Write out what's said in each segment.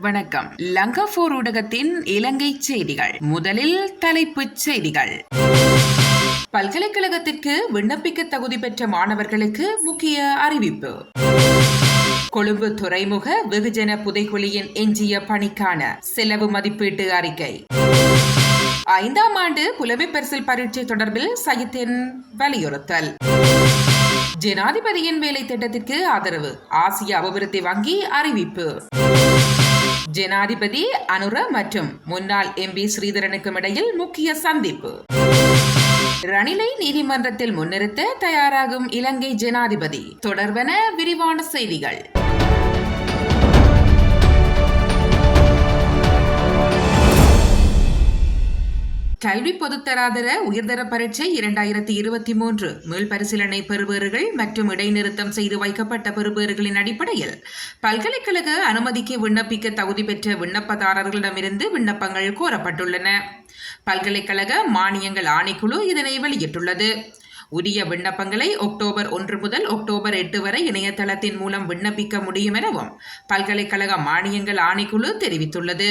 வணக்கம். லங்கா ஊடகத்தின் இலங்கை செய்திகள். முதலில் தலைப்புச் செய்திகள். பல்கலைக்கழகத்திற்கு விண்ணப்பிக்க தகுதி பெற்ற மாணவர்களுக்கு முக்கிய அறிவிப்பு. கொழும்பு துறைமுக வெகுஜன புதைகுழியின் எஞ்சிய பணிக்கான செலவு மதிப்பீட்டு அறிக்கை. ஐந்தாம் ஆண்டு புலமை பரிசில் பரீட்சை தொடர்பில் சயித்தின் வலியுறுத்தல். ஜனாதிபதியின் வேலை திட்டத்திற்கு ஆதரவு. ஆசிய அபிவிருத்தி வங்கி அறிவிப்பு. ஜனாதிபதி அனுர மற்றும் முன்னாள் எம்பி ஸ்ரீதரனுக்கும் இடையில் முக்கிய சந்திப்பு. ரணிலை நீதிமன்றத்தில் முன்னிறுத்த தயாராகும் இலங்கை ஜனாதிபதி தொடர்பன விரிவான செய்திகள். கல்வி பொதுத்தராதர உயர்தர பரீட்சை இரண்டாயிரத்தி இருபத்தி மூன்று. மீள் பரிசீலனை பெறுபேறுகள் மற்றும் இடைநிறுத்தம் செய்து வைக்கப்பட்ட பெறுபேறுகளின் அடிப்படையில் பல்கலைக்கழக அனுமதிக்கு விண்ணப்பிக்க தகுதி பெற்ற விண்ணப்பதாரர்களிடமிருந்து விண்ணப்பங்கள் கோரப்பட்டுள்ளன. பல்கலைக்கழக மானியங்கள் ஆணைக்குழு இதனை வெளியிட்டுள்ளது. உரிய விண்ணப்பங்களை அக்டோபர் ஒன்று முதல் அக்டோபர் எட்டு வரை இணையதளத்தின் மூலம் விண்ணப்பிக்க முடியும் எனவும் பல்கலைக்கழக மானியங்கள் ஆணைக்குழு தெரிவித்துள்ளது.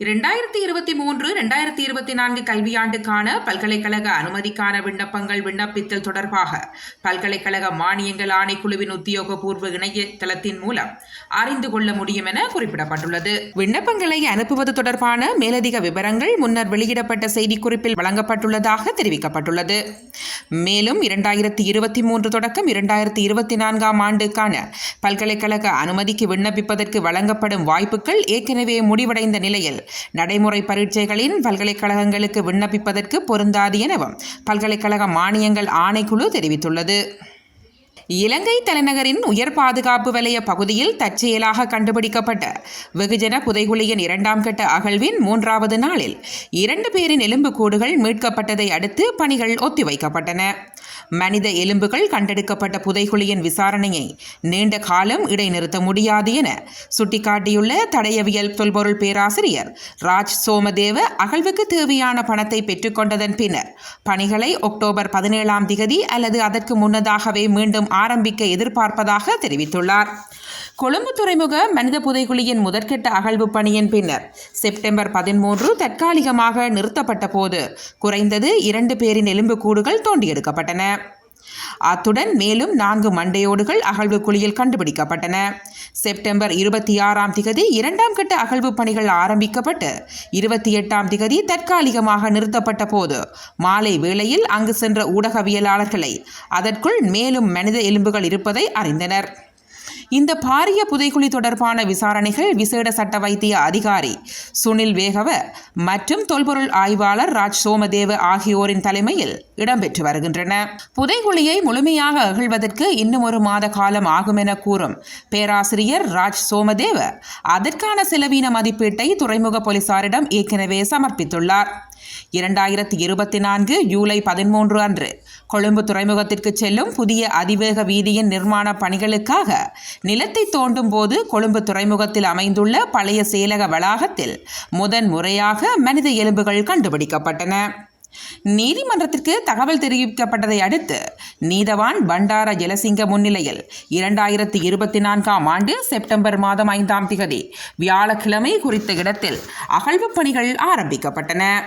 இரண்டாயிரத்தி இருபத்தி மூன்று இரண்டாயிரத்தி இருபத்தி நான்கு கல்வியாண்டுக்கான பல்கலைக்கழக அனுமதிக்கான விண்ணப்பங்கள் விண்ணப்பித்தல் தொடர்பாக பல்கலைக்கழக மானியங்கள் ஆணைக்குழுவின் உத்தியோகபூர்வ இணையதளத்தின் மூலம் அறிந்து கொள்ள முடியும் என குறிப்பிடப்பட்டுள்ளது. விண்ணப்பங்களை அனுப்புவது தொடர்பான மேலதிக விவரங்கள் முன்னர் வெளியிடப்பட்ட செய்திக்குறிப்பில் வழங்கப்பட்டுள்ளதாக தெரிவிக்கப்பட்டுள்ளது. மேலும் இரண்டாயிரத்தி இருபத்தி மூன்று தொடக்கம் இரண்டாயிரத்தி இருபத்தி நான்காம் ஆண்டுக்கான பல்கலைக்கழக அனுமதிக்கு விண்ணப்பிப்பதற்கு வழங்கப்படும் வாய்ப்புகள் ஏற்கனவே முடிவடைந்த நிலையில் நடைமுறை பரீட்சைகளின் பல்கலைக்கழகங்களுக்கு விண்ணப்பிப்பதற்கு பொருந்தாது எனவும் பல்கலைக்கழக மானியங்கள் ஆணைக்குழு தெரிவித்துள்ளது. இலங்கை தலைநகரின் உயர் பாதுகாப்பு வலய பகுதியில் தற்செயலாக கண்டுபிடிக்கப்பட்ட வெகுஜன புதைகுழியின் இரண்டாம் கட்ட அகழ்வின் மூன்றாவது நாளில் இரண்டு பேரின் எலும்புக்கூடுகள் மீட்கப்பட்டதை அடுத்து பணிகள் ஒத்திவைக்கப்பட்டன. மனித எலும்புகள் கண்டெடுக்கப்பட்ட புதைகுழியின் விசாரணையை நீண்ட காலம் இடைநிறுத்த முடியாது என சுட்டிக்காட்டியுள்ள தடயவியல் தொல்பொருள் பேராசிரியர் ராஜ் சோமதேவ அகழ்வுக்கு தேவையான பணத்தை பெற்றுக்கொண்டதன் பின்னர் பணிகளை அக்டோபர் பதினேழாம் திகதி அல்லது அதற்கு முன்னதாகவே மீண்டும் ஆரம்பிக்க எதிர்பார்ப்பதாக தெரிவித்துள்ளார். கொழும்பு துறைமுக மனித புதைகுழியின் முதற்கட்ட அகழ்வு பணியின் பின்னர் செப்டம்பர் பதிமூன்று தற்காலிகமாக நிறுத்தப்பட்ட போது குறைந்தது இரண்டு பேரின் எலும்புக்கூடுகள் தோண்டியெடுக்கப்பட்டன. அத்துடன் மேலும் நான்கு மண்டையோடுகள் அகழ்வு குழியில் கண்டுபிடிக்கப்பட்டன. செப்டம்பர் இருபத்தி ஆறாம் திகதி இரண்டாம் கட்ட அகழ்வு பணிகள் ஆரம்பிக்கப்பட்டு இருபத்தி எட்டாம் திகதி தற்காலிகமாக நிறுத்தப்பட்ட போது மாலை வேளையில் அங்கு சென்ற ஊடகவியலாளர்களை அதற்குள் மேலும் மனித எலும்புகள் இருப்பதை அறிந்தனர். இந்த பாரிய புதைக்குழி தொடர்பான விசாரணைகள் விசேட சட்ட வைத்திய அதிகாரி சுனில் வேகவ மற்றும் தொல்பொருள் ஆய்வாளர் ராஜ் சோமதேவ ஆகியோரின் தலைமையில் இடம்பெற்று வருகின்றன. புதைகுழியை முழுமையாக அகழ்வதற்கு இன்னும் ஒரு மாத காலம் ஆகும் என கூறும் பேராசிரியர் ராஜ் சோமதேவ அதற்கான செலவீன மதிப்பீட்டை துறைமுக போலீசாரிடம் ஏற்கனவே சமர்ப்பித்துள்ளார். இரண்டாயிரத்தி இருபத்தி நான்கு ஜூலை பதிமூன்று அன்று கொழும்பு துறைமுகத்திற்கு செல்லும் புதிய அதிவேக வீதியின் நிர்மாண பணிகளுக்காக நிலத்தை தோண்டும் போது கொழும்பு துறைமுகத்தில் அமைந்துள்ள பழைய செயலக வளாகத்தில் முதன் முறையாக மனித எலும்புகள் கண்டுபிடிக்கப்பட்டன. நீதிமன்றத்திற்கு தகவல் தெரிவிக்கப்பட்டதை அடுத்து நீதவான் பண்டார ஜலசிங்க முன்னிலையில் இரண்டாயிரத்தி இருபத்தி நான்காம் ஆண்டு செப்டம்பர் மாதம் ஐந்தாம் திகதி வியாழக்கிழமை குறித்த இடத்தில் அகழ்வுப் பணிகள் ஆரம்பிக்கப்பட்டன.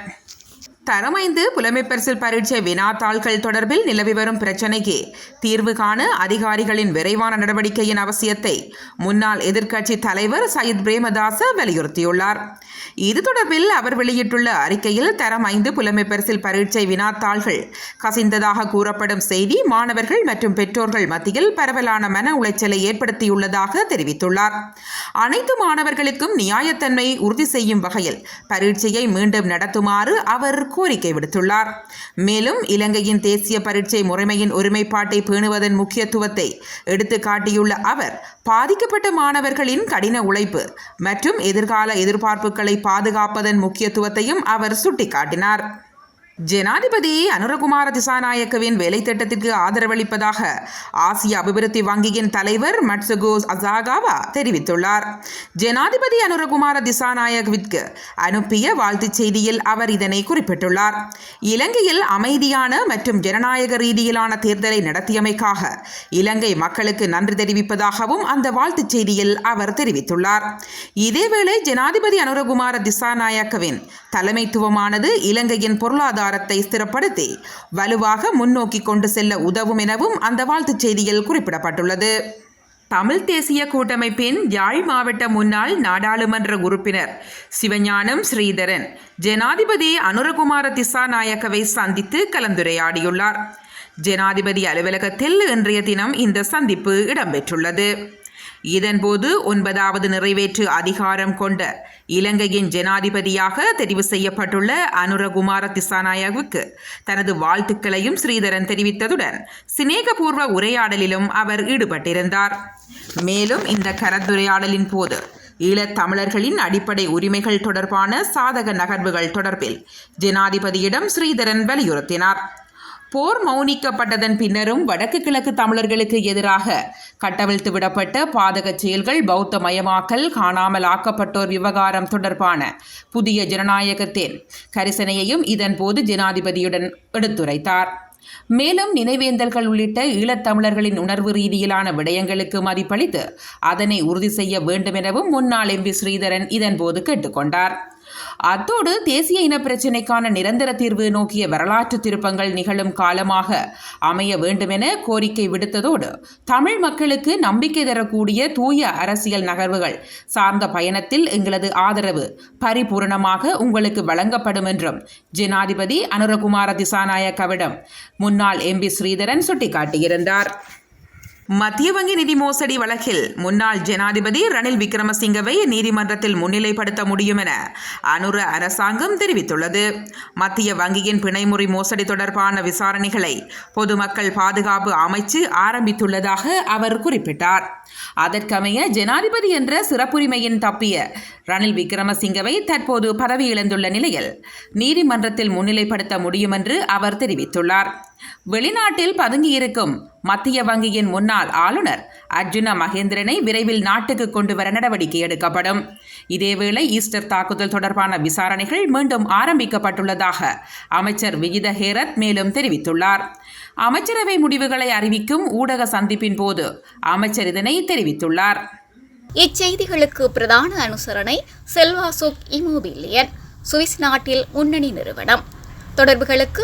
தரமைந்து புலமைப்பரிசில் பரீட்சை வினாத்தாள்கள் தொடர்பில் நிலவி வரும் பிரச்சினைக்கு தீர்வு காண அதிகாரிகளின் விரைவான நடவடிக்கையின் அவசியத்தை முன்னாள் எதிர்க்கட்சி தலைவர் சயித் பிரேமதாச வலியுறுத்தியுள்ளார். இது தொடர்பில் அவர் வெளியிட்டுள்ள அறிக்கையில் தரம் ஐந்து புலமைப்பரிசில் பரீட்சை வினாத்தாள்கள் கசிந்ததாக கூறப்படும் செய்தி மாணவர்கள் மற்றும் பெற்றோர்கள் மத்தியில் பரவலான மன உளைச்சலை ஏற்படுத்தியுள்ளதாக தெரிவித்துள்ளார். அனைத்து மாணவர்களுக்கும் நியாயத்தன்மை உறுதி செய்யும் வகையில் பரீட்சையை மீண்டும் நடத்துமாறு அவர் கோரிக்கை விடுத்துள்ளார். மேலும் இலங்கையின் தேசிய பரீட்சை முறைமையின் ஒருமைப்பாட்டை பேணுவதன் முக்கியத்துவத்தை எடுத்து காட்டியுள்ள அவர் பாதிக்கப்பட்ட மாணவர்களின் கடின உழைப்பு மற்றும் எதிர்கால எதிர்பார்ப்புகளை பாதுகாப்பதன் முக்கியத்துவத்தையும் அவர் சுட்டிக்காட்டினார். ஜனாதிபதி அனுரகுமார திசாநாயக்கவின் வேலை திட்டத்திற்கு ஆதரவளிப்பதாக ஆசிய அபிவிருத்தி வங்கியின் தலைவர் மட்சுகோ அசாகாவா தெரிவித்துள்ளார். ஜனாதிபதி அனுரகுமார திசாநாயகவிற்கு அனுப்பிய வாழ்த்துச் செய்தியில் அவர் இதனை குறிப்பிட்டுள்ளார். இலங்கையில் அமைதியான மற்றும் ஜனநாயக ரீதியிலான தேர்தலை நடத்தியமைக்காக இலங்கை மக்களுக்கு நன்றி தெரிவிப்பதாகவும் அந்த வாழ்த்துச் செய்தியில் அவர் தெரிவித்துள்ளார். இதேவேளை ஜனாதிபதி அனுரகுமார திசாநாயக்கவின் தலைமைத்துவமானது இலங்கையின் பொருளாதார பொருளாதாரத்தை ஸ்திரப்படுத்தி வலுவாக முன்னோக்கி கொண்டு செல்ல உதவும் எனவும் அந்த வாழ்த்துச் செய்தியில் குறிப்பிடப்பட்டுள்ளது. தமிழ் தேசிய கூட்டமைப்பின் யாழ் மாவட்ட முன்னாள் நாடாளுமன்ற உறுப்பினர் சிவஞானம் ஸ்ரீதரன் ஜனாதிபதி அனுரகுமார திசாநாயக்கவை சந்தித்து கலந்துரையாடியுள்ளார். ஜனாதிபதி அலுவலகத்தில் இன்றைய தினம் இந்த சந்திப்பு இடம்பெற்றுள்ளது. இதன்போது ஒன்பதாவது நிறைவேற்று அதிகாரம் கொண்ட இலங்கையின் ஜனாதிபதியாக தெரிவு செய்யப்பட்டுள்ள அனுரகுமார திசாநாயகவுக்கு தனது வாழ்த்துக்களையும் ஸ்ரீதரன் தெரிவித்ததுடன் சிநேகபூர்வ உரையாடலிலும் அவர் ஈடுபட்டிருந்தார். மேலும் இந்த கலந்துரையாடலின் போது ஈழத்தமிழர்களின் அடிப்படை உரிமைகள் தொடர்பான சாதக நகர்வுகள் தொடர்பில் ஜனாதிபதியிடம் ஸ்ரீதரன் வலியுறுத்தினார். போர் மௌனிக்கப்பட்டதன் பின்னரும் வடக்கு கிழக்கு தமிழர்களுக்கு எதிராக கட்டவிழ்த்து விடப்பட்ட பாதக செயல்கள் பௌத்த மயமாக்கல் காணாமல் ஆக்கப்பட்டோர் விவகாரம் தொடர்பான புதிய ஜனநாயகத்தின் கரிசனையையும் இதன்போது ஜனாதிபதியுடன் எடுத்துரைத்தார். மேலும் நினைவேந்தல்கள் உள்ளிட்ட ஈழத்தமிழர்களின் உணர்வு ரீதியிலான விடயங்களுக்கு மதிப்பளித்து அதனை உறுதி செய்ய வேண்டும் எனவும் முன்னாள் எம்பி ஸ்ரீதரன் இதன்போது கேட்டுக்கொண்டார். அத்தோடு தேசிய இன பிரச்சினைக்கான நிரந்தர தீர்வு நோக்கிய வரலாற்று திருப்பங்கள் நிகழும் காலமாக அமைய வேண்டுமென கோரிக்கை விடுத்ததோடு தமிழ் மக்களுக்கு நம்பிக்கை தரக்கூடிய தூய அரசியல் நகர்வுகள் சார்ந்த பயணத்தில் எங்களது ஆதரவு பரிபூரணமாக உங்களுக்கு வழங்கப்படும் என்றும் ஜனாதிபதி அனுரகுமார திசாநாயக்கவிடம் முன்னாள் எம்பி ஸ்ரீதரன் சுட்டிக்காட்டியிருந்தார். மத்திய வங்கி நிதி மோசடி வழக்கில் முன்னாள் ஜனாதிபதி ரணில் விக்ரமசிங்கவை நீதிமன்றத்தில் முன்னிலைப்படுத்த முடியும் என அனுர அரசாங்கம் தெரிவித்துள்ளது. மத்திய வங்கியின் பிணைமுறை மோசடி தொடர்பான விசாரணைகளை பொதுமக்கள் பாதுகாப்பு அமைச்சு ஆரம்பித்துள்ளதாக அவர் குறிப்பிட்டார். அதற்கமைய ஜனாதிபதி என்ற சிறப்புரிமையின் தப்பிய ரணில் விக்ரமசிங்கவை தற்போது பதவி இழந்துள்ள நிலையில் நீதிமன்றத்தில் முன்னிலைப்படுத்த முடியும் என்று அவர் தெரிவித்துள்ளார். வெளிநாட்டில் பதுங்கியிருக்கும் மத்திய வங்கியின் முன்னாள் ஆளுநர் அர்ஜுன மகேந்திரனை விரைவில் நாட்டுக்கு கொண்டு வர நடவடிக்கை எடுக்கப்படும். இதேவேளை ஈஸ்டர் தாக்குதல் தொடர்பான விசாரணைகள் மீண்டும் ஆரம்பிக்கப்பட்டுள்ளதாக அமைச்சர் விஜித ஹேரத் மேலும் தெரிவித்துள்ளார். அமைச்சரவை முடிவுகளை அறிவிக்கும் ஊடக சந்திப்பின் போது அமைச்சர் இதனை தெரிவித்துள்ளார். இச்செய்திகளுக்கு பிரதான அனுசரணை செல்வாசுக் இமோபிலியன் சுவிஸ் நாட்டில் முன்னணி நிறுவனம். தொடர்புகளுக்கு